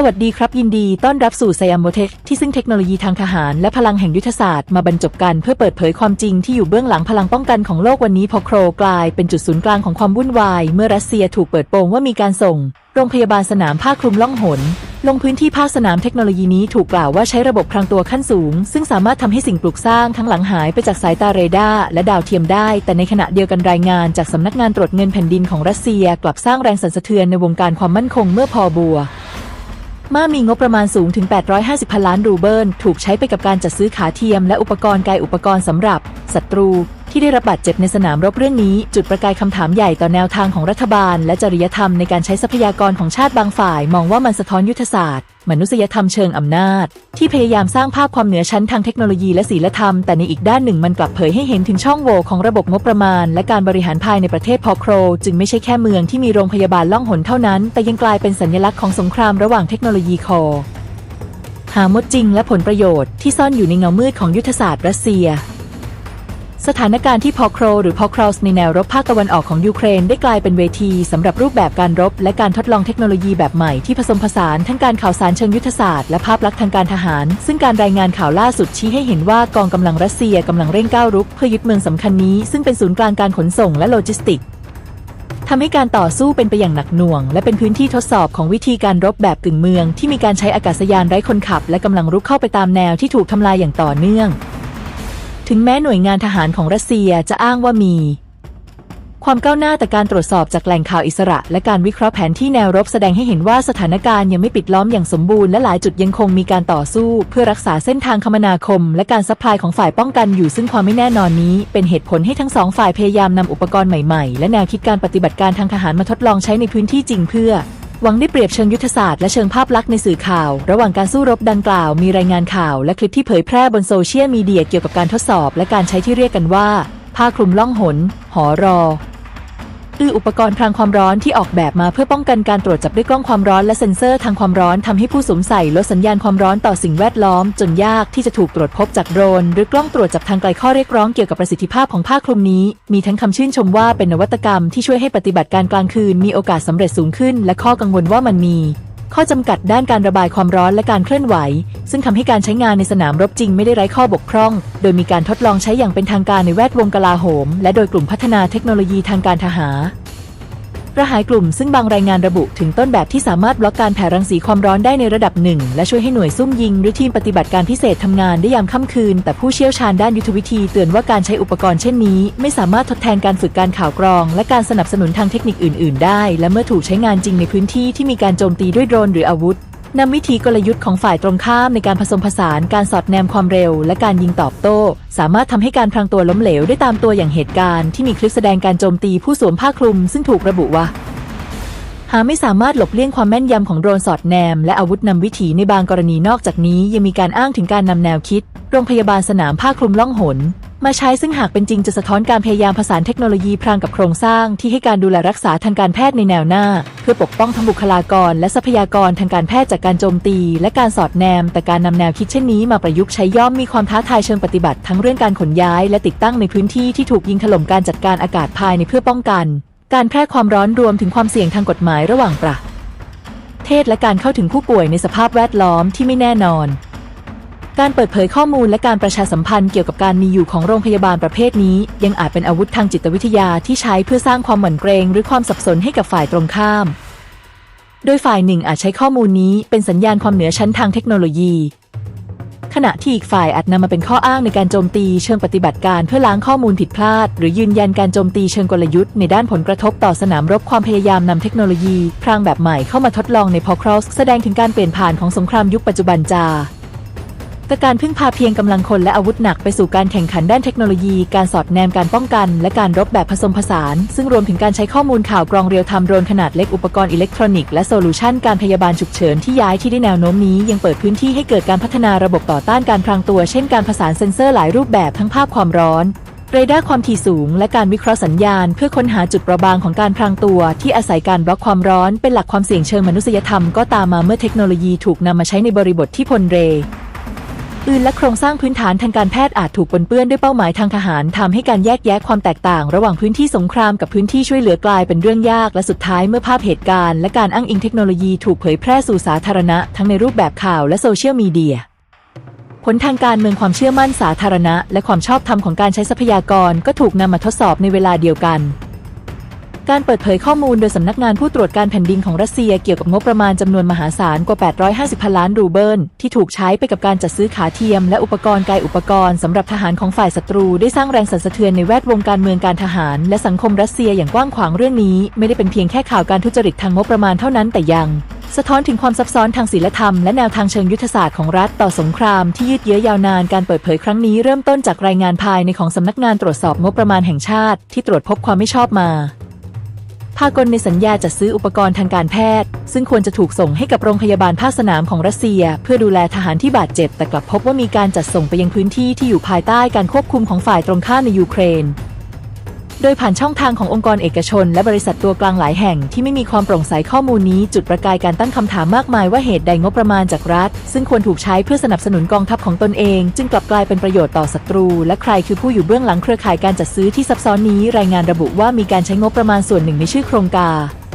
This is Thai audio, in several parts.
สวัสดีครับยินดีต้อนรับสู่ไซ a มโมเทคที่ซึ่งเทคโนโลยีทางทหารและพลังแห่งยุทธศาสตร์มาบรรจบกันเพื่อเปิดเผยความจริงที่อยู่เบื้องหลังพลังป้องกันของโลกวันนี้พอโครกลายเป็นจุดศูนย์กลางของความวุ่นวาย เมื่อรัสเซียถูกเปิดโปงว่ามีการส่ง โรงพยาบาลสนามภาคคลุมล่องหน ลงพื้นที่ภาคสนามเทคโนโลยีนี้ถูกกล่าวว่าใช้ระบบพรางตัวขั้นสูง ซึ่งสามารถทำให้สิ่งปลูกสร้างทั้งหลังหายไปจากสายตาเรดาร์และดาวเทียมได้ แต่ในขณะเดียวกันรายงานจากสำนักงานตรวจเงินแผ่นดินของรัสเซีย กลับสร้างแรงสั่นสะเทือนในวงการความมั่นคงเมื่อพอบัว ม่ามีงบประมาณสูงถึง 850พันล้านรูเบิล ถูกใช้ไปกับการจัดซื้อขาเทียมและอุปกรณ์กายอุปกรณ์สำหรับศัตรูที่ได้รับบาดเจ็บในสนามรบเรื่องนี้ จุดประกายคำถามใหญ่ต่อแนวทางของรัฐบาล และจริยธรรมในการใช้ทรัพยากรของชาติบางฝ่าย มองว่ามันสะท้อนยุทธศาสตร์ มนุษยธรรมเชิงอำนาจ ที่พยายามสร้างภาพความเหนือชั้นทางเทคโนโลยีและศีลธรรม แต่ในอีกด้านหนึ่งมันกลับเผยให้เห็นถึงช่องโหว่ของระบบงบประมาณ และการบริหารภายในประเทศพอโคร จึงไม่ใช่แค่เมืองที่มีโรงพยาบาลล่องหนเท่านั้น แต่ยังกลายเป็นสัญลักษณ์ของสงครามระหว่างเทคโนโลยีคอหามดจริงและผลประโยชน์ที่ซ่อนอยู่ในเงามืดของยุทธศาสตร์รัสเซีย สถานการณ์ที่พอโครหรือพอครอสในแนวรบภาคตะวันออกของยูเครนได้กลายเป็นเวทีสำหรับรูปแบบการรบ และการทดลองเทคโนโลยีแบบใหม่ที่ผสมผสานทั้งการข่าวสารเชิงยุทธศาสตร์และภาพลักษณ์ทางการทหาร ซึ่งการรายงานข่าวล่าสุดชี้ให้เห็นว่ากองกำลังรัสเซียกำลังเร่งก้าวรุกเพื่อยึดเมืองสำคัญนี้ซึ่งเป็นศูนย์กลางการขนส่งและโลจิสติกทำให้การต่อสู้เป็นไปอย่างหนักหน่วง และเป็นพื้นที่ทดสอบของวิธีการรบแบบกึ่งเมือง ที่มีการใช้อากาศยานไร้คนขับ และกำลังรุกเข้าไปตามแนวที่ถูกทำลายอย่างต่อเนื่อง ถึงแม้หน่วยงานทหารของรัสเซียจะอ้างว่ามี ความก้าวหน้าแต่การตรวจสอบจากแหล่งข่าวอิสระ และการวิเคราะห์แผนที่แนวรบแสดงให้เห็นว่าสถานการณ์ยังไม่ปิดล้อมอย่างสมบูรณ์และหลายจุดยังคงมีการต่อสู้ เพื่อรักษาเส้นทางคมนาคม และการซัพพลายของฝ่ายป้องกันอยู่ซึ่งความไม่แน่นอนนี้ เป็นเหตุผลให้ทั้งสองฝ่ายพยายามนำอุปกรณ์ใหม่ๆ และแนวคิดการปฏิบัติการทางทหารมาทดลองใช้ในพื้นที่จริงเพื่อ หวังได้เปรียบเชิงยุทธศาสตร์และเชิงภาพลักษณ์ในสื่อข่าว ระหว่างการสู้รบดังกล่าว มีรายงานข่าวและคลิปที่เผยแพร่บนโซเชียลมีเดียเกี่ยวกับการทดสอบ และการใช้ที่เรียกกันว่าผ้าคลุมล่องหน หอรอ คืออุปกรณ์พรางความร้อนที่ออกแบบมาเพื่อป้องกันการตรวจจับด้วยกล้องความร้อนและเซ็นเซอร์ทางความร้อนทำให้ผู้สวมใส่ลดสัญญาณความร้อนต่อสิ่งแวดล้อม จนยากที่จะถูกตรวจพบจากโดรน หรือกล้องตรวจจับทางไกลข้อเรียกร้องเกี่ยวกับประสิทธิภาพของผ้าคลุมนี้ มีทั้งคำชื่นชมว่าเป็นนวัตกรรมที่ช่วยให้ปฏิบัติการกลางคืนมีโอกาสสำเร็จสูงขึ้น และข้อกังวลว่ามันมี ข้อจำกัดด้านการระบายความร้อนและการเคลื่อนไหว ซึ่งทำให้การใช้งานในสนามรบจริงไม่ได้ไร้ข้อบกพร่อง โดยมีการทดลองใช้อย่างเป็นทางการในแวดวงกลาโหม และโดยกลุ่มพัฒนาเทคโนโลยีทางการทหาร ระหายกลุ่มซึ่งบางรายงานระบุถึงต้นแบบที่สามารถบล็อกการแผ่รังสีความร้อนได้ในระดับหนึ่ง และช่วยให้หน่วยซุ่มยิง หรือทีมปฏิบัติการพิเศษทำงานได้ยามค่ำคืน แต่ผู้เชี่ยวชาญด้านยุทธวิธีเตือนว่าการใช้อุปกรณ์เช่นนี้ ไม่สามารถทดแทนการฝึกการข่าวกรอง และการสนับสนุนทางเทคนิคอื่น ๆ ได้ และเมื่อถูกใช้งานจริงในพื้นที่ที่มีการโจมตีด้วยโดรนหรืออาวุธ นำวิธีกลยุทธ์ของฝ่ายตรงข้ามในการผสมผสานการสอดแนมความเร็ว และการยิงตอบโต้ สามารถทำให้การพลางตัวล้มเหลวได้ตามตัวอย่างเหตุการณ์ที่มีคลิปแสดงการโจมตีผู้สวมผ้าคลุม ซึ่งถูกระบุว่า หาไม่สามารถหลบเลี่ยงความแม่นยำของโดรนสอดแนม และอาวุธนำวิถีในบางกรณีนอกจากนี้ ยังมีการอ้างถึงการนำแนวคิด โรงพยาบาลสนามผ้าคลุมล่องหน มาใช้ซึ่งหากเป็นจริงจะสะท้อนการพยายามผสานเทคโนโลยีพรางกับโครงสร้างที่ให้การดูแลรักษาทางการแพทย์ในแนวหน้า เพื่อปกป้องทั้งบุคลากร และทรัพยากรทางการแพทย์จากการโจมตี และการสอดแนม แต่การนำแนวคิดเช่นนี้มาประยุกต์ใช้ย่อมมีความท้าทายเชิงปฏิบัติทั้งเรื่องการขนย้าย และติดตั้งในพื้นที่ที่ถูกยิงถล่มการจัดการอากาศภายในเพื่อป้องกัน การแพร่ความร้อนรวมถึงความเสี่ยงทางกฎหมายระหว่างประเทศและการเข้าถึงผู้ป่วยในสภาพแวดล้อมที่ไม่แน่นอน การเปิดเผยข้อมูลและการประชาสัมพันธ์เกี่ยวกับการมีอยู่ของโรงพยาบาลประเภทนี้ ยังอาจเป็นอาวุธทางจิตวิทยาที่ใช้เพื่อสร้างความหวั่นเกรงหรือความสับสนให้กับฝ่ายตรงข้าม โดยฝ่ายหนึ่งอาจใช้ข้อมูลนี้เป็นสัญญาณความเหนือชั้นทางเทคโนโลยี ขณะที่อีกฝ่ายอาจนำมาเป็นข้ออ้างในการโจมตีเชิงปฏิบัติการเพื่อล้างข้อมูลผิดพลาด หรือยืนยันการโจมตีเชิงกลยุทธ์ในด้านผลกระทบต่อสนามรบความพยายามนำเทคโนโลยีพรางแบบใหม่เข้ามาทดลองในพอครอสแสดงถึงการเปลี่ยนผ่านของสงครามยุคปัจจุบันจา แต่การพึ่งพาเพียงกำลังคนและอาวุธหนักไปสู่การแข่งขันด้านเทคโนโลยี การสอดแนมการป้องกัน และการรบแบบผสมผสาน ซึ่งรวมถึงการใช้ข้อมูลข่าวกรองเรียลไทม์โดรนขนาดเล็กอุปกรณ์อิเล็กทรอนิกส์และโซลูชันการพยาบาลฉุกเฉินที่ย้ายที่ได้แนวโน้มนี้ ยังเปิดพื้นที่ให้เกิดการพัฒนาระบบต่อต้านการพรางตัว เช่นการผสานเซ็นเซอร์หลายรูปแบบทั้งภาพความร้อนเรดาร์ความถี่สูงและการวิเคราะห์สัญญาณ เพื่อค้นหาจุดเปราะบางของการพรางตัวที่อาศัยการบล็อกความร้อน เป็นหลักความเสี่ยงเชิงมนุษยธรรมก็ตามมาเมื่อเทคโนโลยีถูกนำมาใช้ในบริบทที่พลเร ปืนและโครงสร้างพื้นฐานทางการแพทย์อาจถูกปนเปื้อนด้วยเป้าหมายทางทหารทำให้การแยกแยะความแตกต่าง ระหว่างพื้นที่สงครามกับพื้นที่ช่วยเหลือกลายเป็นเรื่องยากและสุดท้ายเมื่อภาพเหตุการณ์และการอ้างอิงเทคโนโลยีถูกเผยแพร่สู่สาธารณะ ทั้งในรูปแบบข่าวและโซเชียลมีเดียผลทางการเมืองความเชื่อมั่นสาธารณะ และความชอบธรรมของการใช้ทรัพยากรก็ถูกนำมาทดสอบในเวลาเดียวกัน การเปิดเผยข้อมูลโดยสำนักงานผู้ตรวจการแผ่นดินของรัสเซียเกี่ยวกับงบประมาณจำนวนมหาศาลกว่า 850พันล้านรูเบิล ที่ถูกใช้ไปกับการจัดซื้อขาเทียม และอุปกรณ์กายอุปกรณ์สำหรับทหารของฝ่ายศัตรู ได้สร้างแรงสั่นสะเทือนในแวดวงการเมืองการทหาร และสังคมรัสเซียอย่างกว้างขวางเรื่องนี้ ไม่ได้เป็นเพียงแค่ข่าวการทุจริตทางงบประมาณเท่านั้นแต่ยังสะท้อนถึงความซับซ้อนทางศีลธรรมและแนวทางเชิงยุทธศาสตร์ของรัฐต่อสงครามที่ยืดเยื้อยาวนานการเปิดเผยครั้งนี้เริ่มต้นจากรายงานภายในของสำนักงานตรวจสอบงบประมาณแห่งชาติ ที่ตรวจพบความไม่ชอบมา ภากลในสัญญาจัดซื้ออุปกรณ์ทางการแพทย์ ซึ่งควรจะถูกส่งให้กับโรงพยาบาลภาคสนามของรัสเซีย เพื่อดูแลทหารที่บาดเจ็บ แต่กลับพบว่ามีการจัดส่งไปยังพื้นที่ที่อยู่ภายใต้การควบคุมของฝ่ายตรงข้ามในยูเครน โดยผ่านช่องทางขององค์กรเอกชน และบริษัทตัวกลางหลายแห่งที่ไม่มีความโปร่งใสข้อมูลนี้ จุดประกายการตั้งคำถามมากมายว่าเหตุใดงบประมาณจากรัฐ ซึ่งควรถูกใช้เพื่อสนับสนุนกองทัพของตนเอง จึงกลับกลายเป็นประโยชน์ต่อศัตรู และใครคือผู้อยู่เบื้องหลังเครือข่ายการจัดซื้อที่ซับซ้อนนี้ รายงานระบุว่ามีการใช้งบประมาณส่วนหนึ่งในชื่อโครงการ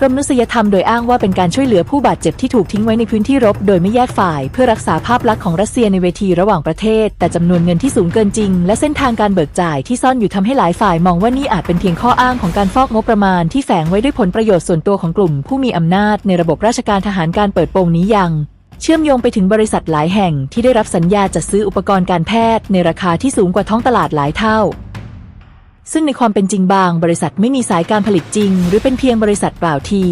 กรมมนุษยธรรมโดยอ้างว่าเป็นการช่วยเหลือผู้บาดเจ็บที่ถูกทิ้งไว้ในพื้นที่รบ โดยไม่แยกฝ่าย เพื่อรักษาภาพลักษณ์ของรัสเซียในเวทีระหว่างประเทศ แต่จำนวนเงินที่สูงเกินจริง และเส้นทางการเบิกจ่ายที่ซ่อนอยู่ทำให้หลายฝ่ายมองว่านี่อาจเป็นเพียงข้ออ้างของการฟอกงบประมาณที่แฝงไว้ด้วยผลประโยชน์ส่วนตัวของกลุ่ม ผู้มีอำนาจในระบบราชการทหารการเปิดโปงนี้ยังเชื่อมโยงไปถึงบริษัทหลายแห่งที่ได้รับสัญญาจัดซื้ออุปกรณ์การแพทย์ในราคาที่สูงกว่าท้องตลาดหลายเท่า ซึ่งในความเป็นจริงบางบริษัทไม่มีสายการผลิตจริง หรือเป็นเพียงบริษัทเปล่าที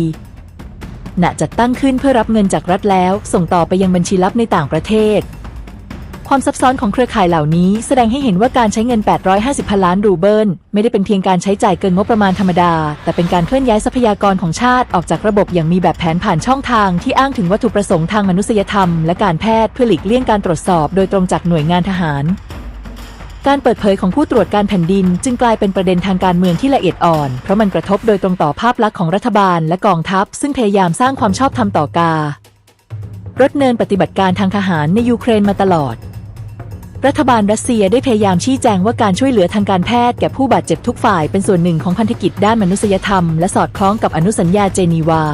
ณจัดตั้งขึ้นเพื่อรับเงินจากรัฐแล้ว ส่งต่อไปยังบัญชีลับในต่างประเทศ ความซับซ้อนของเครือข่ายเหล่านี้แสดงให้เห็นว่าการใช้เงิน 850พันล้านรูเบิลไม่ได้เป็นเพียงการใช้จ่ายเกินงบประมาณธรรมดา แต่เป็นการเคลื่อนย้ายทรัพยากรของชาติออกจากระบบอย่างมีแบบแผนผ่านช่องทางที่อ้างถึงวัตถุประสงค์ทางมนุษยธรรม และการแพทย์เพื่อหลีกเลี่ยงการตรวจสอบ โดยตรงจากหน่วยงานทหาร การเปิดเผยของผู้ตรวจการแผ่นดิน จึงกลายเป็นประเด็นทางการเมืองที่ละเอียดอ่อน เพราะมันกระทบโดยตรงต่อภาพลักษณ์ของรัฐบาลและกองทัพ ซึ่งพยายามสร้างความชอบธรรมต่อการถเนินปฏิบัติการทางทหารในยูเครนมาตลอด รัฐบาลรัสเซียได้พยายามชี้แจงว่าการช่วยเหลือทางการแพทย์แก่ผู้บาดเจ็บทุกฝ่ายเป็นส่วนหนึ่งของพันธกิจด้านมนุษยธรรมและสอดคล้องกับอนุสัญญาเจนีวา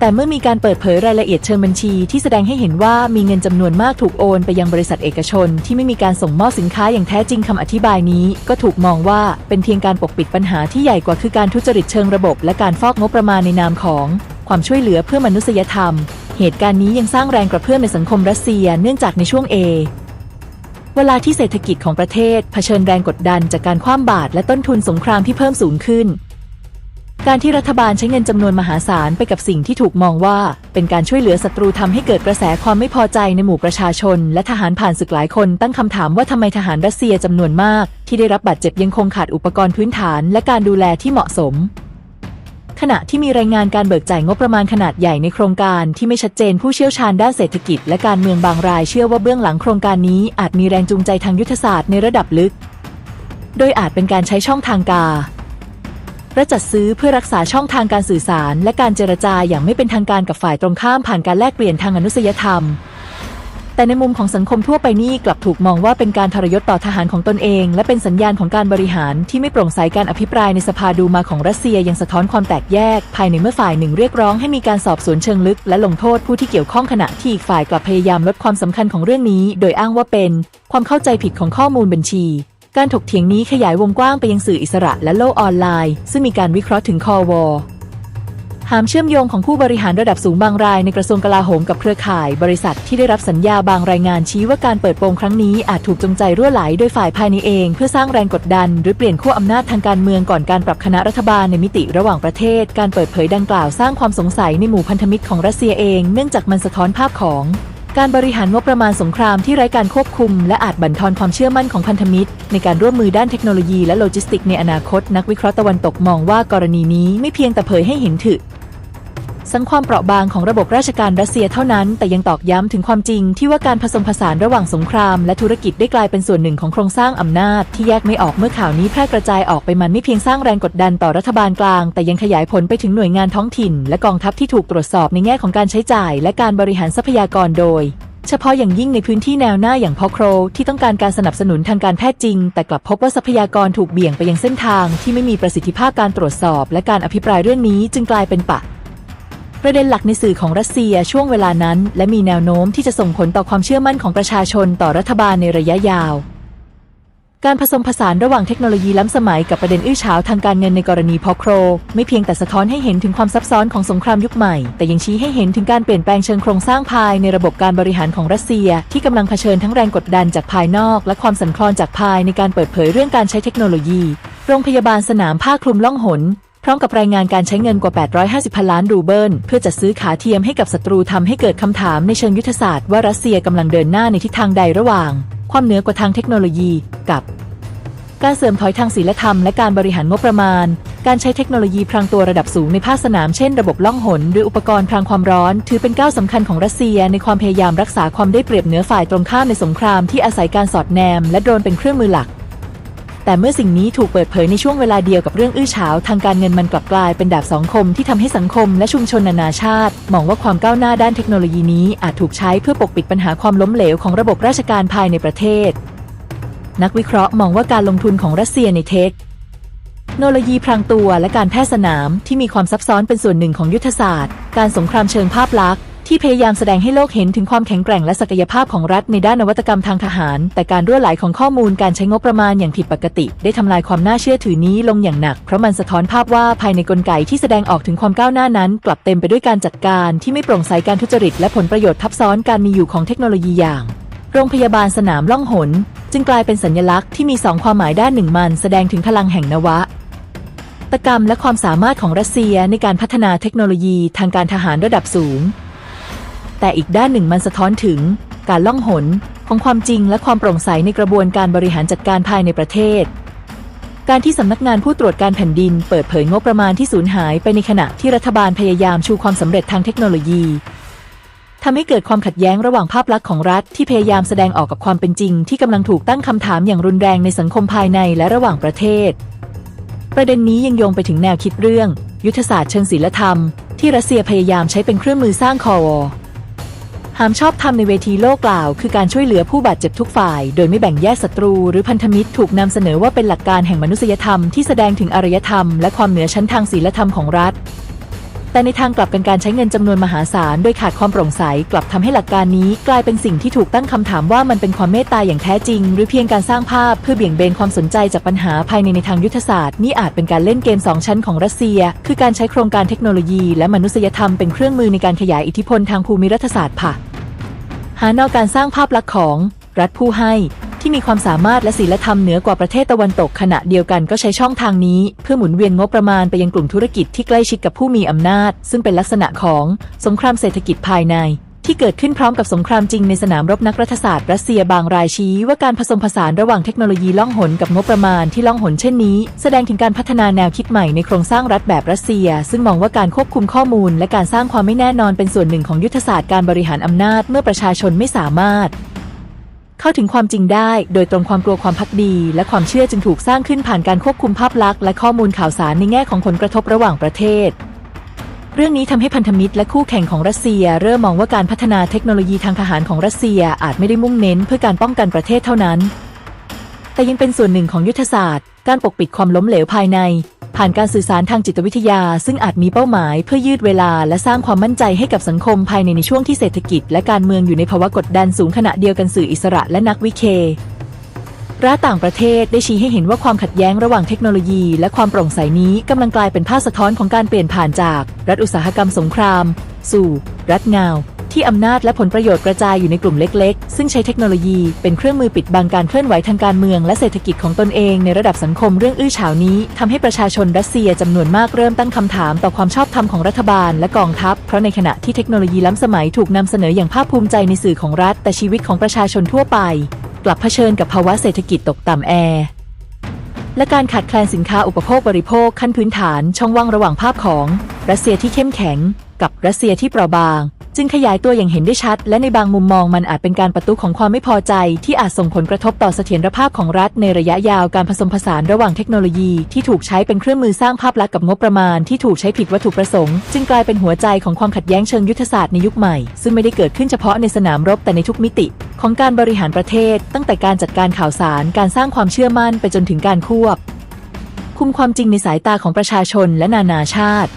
แต่เมื่อมีการเปิดเผยรายละเอียดเชิงบัญชีที่แสดงให้เห็นว่ามีเงินจำนวนมากถูกโอนไปยังบริษัทเอกชน ที่ไม่มีการส่งมอบสินค้าอย่างแท้จริงคำอธิบายนี้ ก็ถูกมองว่าเป็นเพียงการปกปิดปัญหาที่ใหญ่กว่าคือการทุจริตเชิงระบบ และการฟอกงบประมาณในนามของ ความช่วยเหลือเพื่อมนุษยธรรม เหตุการณ์นี้ยังสร้างแรงกระเพื่อมในสังคมรัสเซียเนื่องจากในช่วงเอเวลาที่เศรษฐกิจของประเทศเผชิญแรงกดดันจากการคว่ำบาตรและต้นทุนสงครามที่เพิ่มสูงขึ้น การที่รัฐบาลใช้เงินจำนวนมหาศาลไปกับสิ่งที่ถูกมองว่า เป็นการช่วยเหลือศัตรูทำให้เกิดกระแสความไม่พอใจในหมู่ประชาชน และทหารผ่านศึกหลายคนตั้งคำถามว่าทำไมทหารรัสเซียจำนวนมาก ที่ได้รับบาดเจ็บยังคงขาดอุปกรณ์พื้นฐาน และการดูแลที่เหมาะสม ขณะที่มีรายงานการเบิกจ่ายงบประมาณขนาดใหญ่ในโครงการที่ไม่ชัดเจนผู้เชี่ยวชาญด้านเศรษฐกิจ และการเมืองบางรายเชื่อว่าเบื้องหลังโครงการนี้อาจมีแรงจูงใจทางยุทธศาสตร์ในระดับลึก โดยอาจเป็นการใช้ช่องทางกา ระจัดซื้อเพื่อรักษาช่องทางการสื่อสาร และการเจรจาอย่างไม่เป็นทางการกับฝ่ายตรงข้ามผ่านการแลกเปลี่ยนทางอนุษยธรรม แต่ในมุมของสังคมทั่วไปนี่กลับถูกมองว่าเป็นการทรยศต่อทหารของตนเอง และเป็นสัญญาณของการบริหารที่ไม่โปร่งใสการอภิปรายในสภาดูมาของรัสเซียยังสะท้อนความแตกแยก ภายในเมื่อฝ่ายหนึ่งเรียกร้องให้มีการสอบสวนเชิงลึก และลงโทษผู้ที่เกี่ยวข้องขณะที่อีกฝ่ายกลับพยายามลดความสำคัญของเรื่องนี้ โดยอ้างว่าเป็น ความเข้าใจผิดของข้อมูลบัญชี การถกเถียงนี้ขยายวงกว้างไปยังสื่ออิสระและโลกออนไลน์ ซึ่งมีการวิเคราะห์ถึงคอวอหามเชื่อมโยงของผู้บริหารระดับสูงบางรายในกระทรวงกลาโหมกับเครือข่าย บริษัทที่ได้รับสัญญาบางรายงานชี้ว่าการเปิดโปงครั้งนี้อาจถูกจงใจรั่วไหลโดยฝ่ายภายในเอง เพื่อสร้างแรงกดดัน หรือเปลี่ยนขั้วอำนาจทางการเมืองก่อนการปรับคณะรัฐบาลในมิติระหว่างประเทศ การเปิดเผยดังกล่าวสร้างความสงสัยในหมู่พันธมิตรของรัสเซียเอง เนื่องจากมันสะท้อนภาพของ การบริหารงบประมาณสงครามที่ไร้การควบคุม และอาจบั่นทอนความเชื่อมั่นของพันธมิตร ในการร่วมมือด้านเทคโนโลยีและโลจิสติกในอนาคต นักวิเคราะห์ตะวันตกมองว่ากรณีนี้ไม่เพียงแต่เผยให้เห็นถึง สังความเปราะบางของระบบราชการรัสเซียเท่านั้น แต่ยังตอกย้ำถึงความจริงที่ว่าการผสมผสานระหว่างสงคราม และธุรกิจได้กลายเป็นส่วนหนึ่งของโครงสร้างอำนาจ ที่แยกไม่ออกเมื่อข่าวนี้แพร่กระจายออกไปมันไม่เพียงสร้างแรงกดดันต่อรัฐบาลกลาง แต่ยังขยายผลไปถึงหน่วยงานท้องถิ่น และกองทัพที่ถูกตรวจสอบในแง่ของการใช้จ่าย และการบริหารทรัพยากรโดยเฉพาะอย่างยิ่งในพื้นที่แนวหน้าอย่างพอโคร ที่ต้องการการสนับสนุนทางการแพทย์จริง แต่กลับพบว่าทรัพยากรถูกเบี่ยงไปยังเส้นทาง ที่ไม่มีประสิทธิภาพการตรวจสอบ และการอภิปรายเรื่องนี้จึงกลายเป็นปะ ประเด็นหลักในสื่อของรัสเซียช่วงเวลานั้น และมีแนวโน้มที่จะส่งผลต่อความเชื่อมั่นของประชาชนต่อรัฐบาลในระยะยาว การผสมผสานระหว่างเทคโนโลยีล้ำสมัยกับประเด็นอื้อฉาวทางการเงินในกรณีพอโคร ไม่เพียงแต่สะท้อนให้เห็นถึงความซับซ้อนของสงครามยุคใหม่ แต่ยังชี้ให้เห็นถึงการเปลี่ยนแปลงเชิงโครงสร้างภายในระบบการบริหารของรัสเซีย ที่กำลังเผชิญทั้งแรงกดดันจากภายนอก และความสั่นคลอนจากภายในการเปิดเผยเรื่องการใช้เทคโนโลยีโรงพยาบาลสนามผ้าคลุมล่องหน พร้อมกับรายงานการใช้เงินกว่า 850พันล้านรูเบิล เพื่อจัดซื้อขาเทียมให้กับศัตรูทำให้เกิดคำถามในเชิงยุทธศาสตร์ว่ารัสเซียกำลังเดินหน้าในทิศทางใดระหว่าง ความเหนือกว่าทางเทคโนโลยี กับ การเสริมถอยทางศีลธรรมและการบริหารงบประมาณ การใช้เทคโนโลยีพรางตัวระดับสูงในภาคสนามเช่นระบบล่องหนหรืออุปกรณ์พรางความร้อน ถือเป็นก้าวสำคัญของรัสเซียในความพยายามรักษาความได้เปรียบเหนือฝ่ายตรงข้ามในสงครามที่อาศัยการสอดแนมและโดรนเป็นเครื่องมือหลัก แต่เมื่อสิ่งนี้ถูกเปิดเผยในช่วงเวลาเดียวกับเรื่องอื้อฉาวทางการเงินมันกลับกลายเป็นดาบสองคมที่ทำให้สังคมและชุมชนนานาชาติ มองว่าความก้าวหน้าด้านเทคโนโลยีนี้อาจถูกใช้เพื่อปกปิดปัญหาความล้มเหลวของระบบราชการภายในประเทศ นักวิเคราะห์มองว่าการลงทุนของรัสเซียในเทคโนโลยีพรางตัวและการแพทย์สนามที่มีความซับซ้อนเป็นส่วนหนึ่งของยุทธศาสตร์ การสงครามเชิงภาพลักษณ์ ที่พยายามแสดงให้โลกเห็นถึงความแข็งแกร่งและศักยภาพของรัฐในด้านนวัตกรรมทางทหาร แต่การรั่วไหลของข้อมูลการใช้งบประมาณอย่างผิดปกติ ได้ทำลายความน่าเชื่อถือนี้ลงอย่างหนัก เพราะมันสะท้อนภาพว่าภายในกลไกที่แสดงออกถึงความก้าวหน้านั้น กลับเต็มไปด้วยการจัดการที่ไม่โปร่งใสการทุจริต และผลประโยชน์ทับซ้อนการมีอยู่ของเทคโนโลยีอย่าง โรงพยาบาลสนามล่องหน จึงกลายเป็นสัญลักษณ์ที่มีสองความหมายด้านหนึ่งมันแสดงถึงพลังแห่งนวะตกรรมและความสามารถของรัสเซียในการพัฒนาเทคโนโลยีทางการทหารระดับสูง แต่อีกด้านหนึ่งมันสะท้อนถึงการล่องหนของความจริงและความโปร่งใสในกระบวนการบริหารจัดการภายในประเทศ การที่สำนักงานผู้ตรวจการแผ่นดินเปิดเผยงบประมาณที่สูญหายไปในขณะที่รัฐบาลพยายามชูความสำเร็จทางเทคโนโลยีทำให้เกิดความขัดแย้งระหว่างภาพลักษณ์ของรัฐที่พยายามแสดงออกกับความเป็นจริง ที่กำลังถูกตั้งคำถามอย่างรุนแรงในสังคมภายในและระหว่างประเทศ ประเด็นนี้ยังโยงไปถึงแนวคิดเรื่อง ยุทธศาสตร์เชิงศีลธรรม ที่รัสเซียพยายามใช้เป็นเครื่องมือสร้างคอวอ หามชอบทำในเวทีโลกกล่าว คือการช่วยเหลือผู้บาดเจ็บทุกฝ่าย โดยไม่แบ่งแยกศัตรูหรือพันธมิตรถูกนำเสนอว่าเป็นหลักการแห่งมนุษยธรรมที่แสดงถึงอารยธรรมและความเหนือชั้นทางศีลธรรมของรัฐ แต่ในทางกลับเป็นการใช้เงินจำนวนมหาศาลโดยขาดความโปร่งใสกลับทำให้หลักการนี้ กลายเป็นสิ่งที่ถูกตั้งคำถามว่ามันเป็นความเมตตาอย่างแท้จริง หรือเพียงการสร้างภาพเพื่อเบี่ยงเบนความสนใจจากปัญหาภายในในทางยุทธศาสตร์นี่อาจเป็นการเล่นเกมสองชั้นของรัสเซีย คือการใช้โครงการเทคโนโลยี และมนุษยธรรมเป็นเครื่องมือในการขยายอิทธิพลทางภูมิรัฐศาสตร์ค่ะหานวการสร้างภาพลักษณ์ของรัฐผู้ให้ ที่มีความสามารถและศีลธรรมเหนือกว่าประเทศตะวันตกขณะเดียวกันก็ใช้ช่องทางนี้ เพื่อหมุนเวียนงบประมาณไปยังกลุ่มธุรกิจที่ใกล้ชิดกับผู้มีอำนาจ ซึ่งเป็นลักษณะของสงครามเศรษฐกิจภายใน ที่เกิดขึ้นพร้อมกับสงครามจริงในสนามรบนักรัฐศาสตร์รัสเซียบางรายชี้ว่าการผสมผสานระหว่างเทคโนโลยีล่องหนกับงบประมาณที่ล่องหนเช่นนี้ แสดงถึงการพัฒนาแนวคิดใหม่ในโครงสร้างรัฐแบบรัสเซีย ซึ่งมองว่าการควบคุมข้อมูล และการสร้างความไม่แน่นอนเป็นส่วนหนึ่งของยุทธศาสตร์การบริหารอำนาจ เมื่อประชาชนไม่สามารถ เข้าถึงความจริงได้ โดยตรงความกลัวความพักดี และความเชื่อจึงถูกสร้างขึ้นผ่านการควบคุมภาพลักษณ์และข้อมูลข่าวสารในแง่ของผลกระทบระหว่างประเทศ เรื่องนี้ทำให้พันธมิตรและคู่แข่งของรัสเซีย เริ่มมองว่าการพัฒนาเทคโนโลยีทางทหารของรัสเซียอาจไม่ได้มุ่งเน้น เพื่อการป้องกันประเทศเท่านั้น แต่ยังเป็นส่วนหนึ่งของยุทธศาสตร์ การปกปิดความล้มเหลวภายใน ผ่านการสื่อสารทางจิตวิทยา ซึ่งอาจมีเป้าหมายเพื่อยืดเวลา และสร้างความมั่นใจให้กับสังคมภายในในช่วงที่เศรษฐกิจ และการเมืองอยู่ในภาวะกดดันสูงขณะเดียวกันสื่ออิสระและนักวิเคราะต่างประเทศได้ชี้ให้เห็นว่าความขัดแย้งระหว่างเทคโนโลยี และความโปร่งใสนี้กำลังกลายเป็นภาพสะท้อนของการเปลี่ยนผ่านจาก รัฐอุตสาหกรรมสงคราม สู่ รัฐเงา ที่อำนาจและผลประโยชน์กระจายอยู่ในกลุ่มเล็กๆ ซึ่งใช้เทคโนโลยีเป็นเครื่องมือปิดบังการเคลื่อนไหวทางการเมืองและเศรษฐกิจของตนเองในระดับสังคมเรื่องอื้อฉาวนี้ทำให้ประชาชนรัสเซียจำนวนมากเริ่มตั้งคำถามต่อความชอบธรรมของรัฐบาลและกองทัพ เพราะในขณะที่เทคโนโลยีล้ำสมัยถูกนำเสนออย่างภาคภูมิใจในสื่อของรัฐ แต่ชีวิตของประชาชนทั่วไป กลับเผชิญกับภาวะเศรษฐกิจตกต่ำแอและการขาดแคลนสินค้าอุปโภคบริโภคขั้นพื้นฐานช่องว่างระหว่างภาพของรัสเซียที่เข้มแข็ง กับรัสเซียที่เปราะบาง จึงขยายตัวอย่างเห็นได้ชัด และในบางมุมมองมันอาจเป็นการประตุของความไม่พอใจ ที่อาจส่งผลกระทบต่อเสถียรภาพของรัฐในระยะยาวการผสมผสานระหว่างเทคโนโลยีที่ถูกใช้เป็นเครื่องมือสร้างภาพลักษณ์กับงบประมาณที่ถูกใช้ผิดวัตถุประสงค์ จึงกลายเป็นหัวใจของความขัดแย้งเชิงยุทธศาสตร์ในยุคใหม่ ซึ่งไม่ได้เกิดขึ้นเฉพาะในสนามรบแต่ในทุกมิติ ของการบริหารประเทศ ตั้งแต่การจัดการข่าวสาร การสร้างความเชื่อมั่นไปจนถึงการควบคุมความจริงในสายตาของประชาชนและนานาชาติ